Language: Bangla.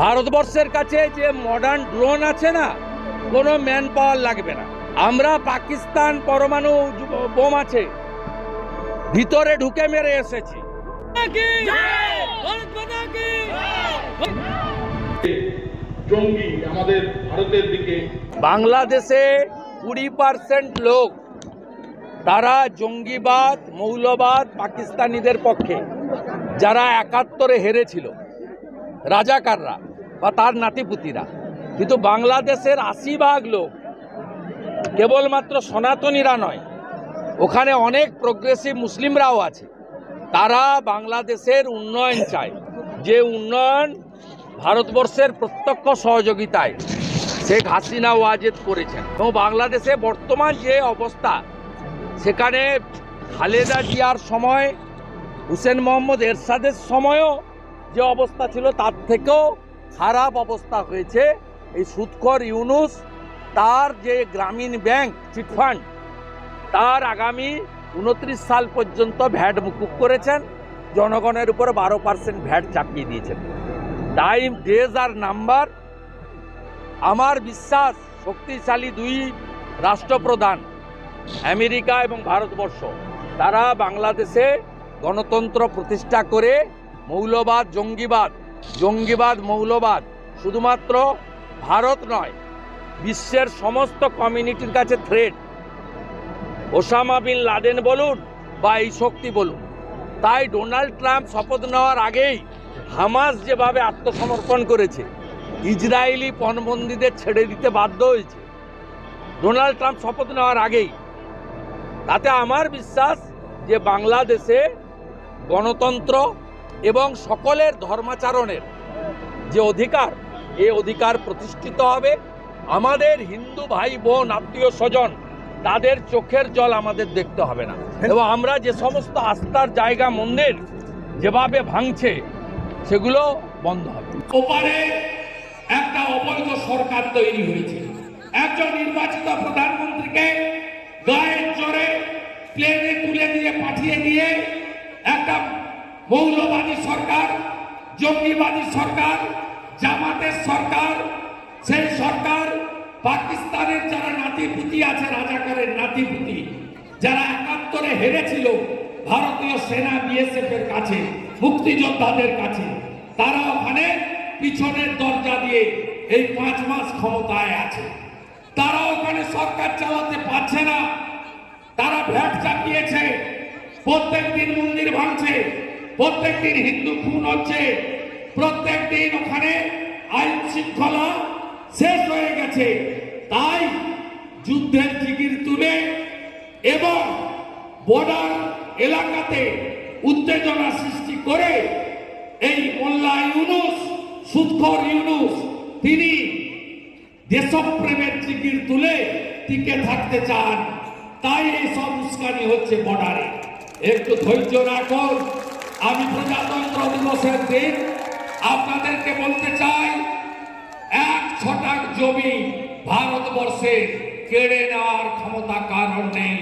ভারতবর্ষের কাছে যে মডার্ন ড্রোন আছে না কোনো ম্যান পাওয়ার লাগবে না। আমরা পাকিস্তান পরমাণু বোম আছে ভিতরে ঢুকে মেরে এসেছি। জঙ্গি আমাদের ভারতের দিকে। বাংলাদেশে কুড়ি পার্সেন্ট লোক তারা জঙ্গিবাদ মৌলবাদ পাকিস্তানিদের পক্ষে যারা একাত্তরে হেরেছিল রাজাকাররা। বা তার নাতিপুতিরা। কিন্তু বাংলাদেশের আশি ভাগ লোক কেবলমাত্র সনাতনীরা নয়, ওখানে অনেক প্রোগ্রেসিভ মুসলিমরাও আছে। তারা বাংলাদেশের উন্নয়ন চায়। যে উন্নয়ন ভারতবর্ষের প্রত্যক্ষ সহযোগিতায় শেখ হাসিনা ওয়াজেদ করেছেন। এবং বাংলাদেশে বর্তমান যে অবস্থা, সেখানে খালেদা জিয়ার সময়, হুসেন মোহাম্মদ এরশাদের সময়ও যে অবস্থা ছিল, তার থেকেও খারাপ অবস্থা হয়েছে। এই সুৎকর ইউনুস, তার যে গ্রামীণ ব্যাংক চিটফান্ড তার আগামী উনত্রিশ সাল পর্যন্ত ভ্যাট মুকুব করেছেন। জনগণের উপর বারো পার্সেন্ট ভ্যাট চাপিয়ে দিয়েছেন। টাইম ডেজ আর নাম্বার, আমার বিশ্বাস, শক্তিশালী দুই রাষ্ট্রপ্রধান, আমেরিকা এবং ভারতবর্ষ, তারা বাংলাদেশে গণতন্ত্র প্রতিষ্ঠা করে মৌলবাদ, জঙ্গিবাদ জঙ্গিবাদ, মৌলবাদ শুধুমাত্র ভারত নয়, বিশ্বের সমস্ত কমিউনিটির কাছে থ্রেট ওসামা বিন লাদেন বলুন বা এই শক্তি বলুন, তাই ডোনাল্ড ট্রাম্প শপথ নেওয়ার আগেই হামাস যেভাবে আত্মসমর্পণ করেছে, ইসরায়েলি পণবন্দীদের ছেড়ে দিতে বাধ্য হয়েছে। ডোনাল্ড ট্রাম্প শপথ নেওয়ার আগেই, তাতে আমার বিশ্বাস যে বাংলাদেশে গণতন্ত্র এবং সকলের ধর্মাচরণের যে অধিকার, এ অধিকার প্রতিষ্ঠিত হবে। আমাদের হিন্দু ভাই বোন, আত্মীয় স্বজন, তাদের চোখের জল আমাদের দেখতে হবে না। এবং আমরা যে সমস্ত আস্থার জায়গা, মন্দির যেভাবে ভাঙছে, সেগুলো বন্ধ হবে। ওপারে একটা অবৈধ সরকার তৈরি হয়েছে। একজন নির্বাচিত প্রধানমন্ত্রীকে গায়ের জোরে প্লেনে তুলে দিয়ে পাঠিয়ে দিয়ে একটা মৌলবাদী সরকার, জঙ্গিবাদী সরকার, জামাতের সরকার, সেই সরকার পাকিস্তানের যারা নাতিপুতি আছে, রাজাকারের নাতিপুতি, যারা একাত্তরে হেরেছিল ভারতীয় সেনা বিএসএফ এর কাছে, মুক্তিযোদ্ধাদের কাছে, তারা ওখানে পিছনের দরজা দিয়ে এই পাঁচ মাস ক্ষমতায় আছে। তারা ওখানে সরকার চালাতে পারছে না। তারা ভ্যাট চাপিয়েছে। প্রত্যেক দিন মন্দির ভাঙছে। প্রত্যেক দিন হিন্দু খুন হচ্ছে। প্রত্যেক দিন ওখানে আইন শৃঙ্খলা শেষ হয়ে গেছে। তাই যুদ্ধের জিগির তুলে এবং বর্ডার এলাকাতে উত্তেজনা সৃষ্টি করে এই মোল্লা ইউনুস, সুৎখর ইউনুস, তিনি দেশপ্রেমের জিগির তুলে টিকে থাকতে চান। তাই এই সব উস্কানি হচ্ছে বর্ডারে। একটু ধৈর্য রাখুন। আমি প্রজাতন্ত্র দিবসের দিন আপনাদেরকে বলতে চাই, এক ছটাক জমি ভারতবর্ষে কেড়ে নেওয়ার ক্ষমতা কারণ নেই।